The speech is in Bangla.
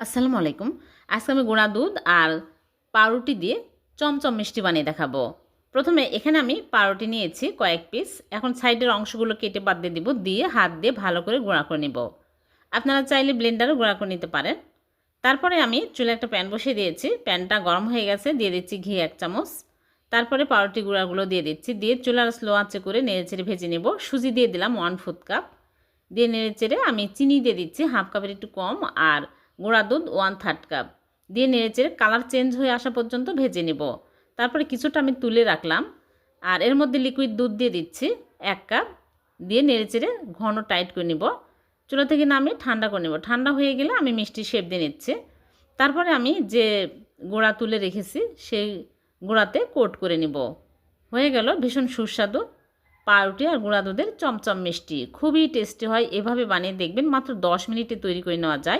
আসসালামু আলাইকুম। আজকে আমি গুঁড়া দুধ আর পাউরুটি দিয়ে চমচম মিষ্টি বানিয়ে দেখাবো। প্রথমে এখানে আমি পাউরুটি নিয়েছি কয়েক পিস। এখন সাইডের অংশগুলো কেটে বাদ দিয়ে দিব, দিয়ে হাত দিয়ে ভালো করে গুঁড়া করে নিব। আপনারা চাইলে ব্লেন্ডারও গুঁড়া করে নিতে পারেন। তারপরে আমি চুলে একটা প্যান বসিয়ে দিয়েছি। প্যানটা গরম হয়ে গেছে, দিয়ে দিচ্ছি ঘি এক চামচ। তারপরে পাউরুটি গুঁড়াগুলো দিয়ে দিচ্ছি, দিয়ে চুলার স্লো আঁচে করে নেড়ে চেড়ে ভেজে নেব। সুজি দিয়ে দিলাম ওয়ান ফুট কাপ। দিয়ে নেড়ে চেড়ে আমি চিনি দিয়ে দিচ্ছি, হাফ কাপের একটু কম। আর গুঁড়া দুধ ওয়ান থার্ড কাপ দিয়ে নেড়েচেড়ে কালার চেঞ্জ হয়ে আসা পর্যন্ত ভেজে নেব। তারপরে কিছুটা আমি তুলে রাখলাম। আর এর মধ্যে লিকুইড দুধ দিয়ে দিচ্ছি, এক কাপ দিয়ে নেড়েচেড়ে ঘন টাইট করে নিব। চুলা থেকে নামিয়ে ঠান্ডা করে নেব। ঠান্ডা হয়ে গেলে আমি মিষ্টি শেপ দিয়ে নিচ্ছি। তারপরে আমি যে গোড়া তুলে রেখেছি, সেই গোড়াতে কোট করে নিব। হয়ে গেল ভীষণ সুস্বাদু পাউরুটি আর গুঁড়া দুধের চমচম মিষ্টি। খুবই টেস্টি হয়। এভাবে বানিয়ে দেখবেন মাত্র দশ মিনিটে তৈরি করে নেওয়া যায়।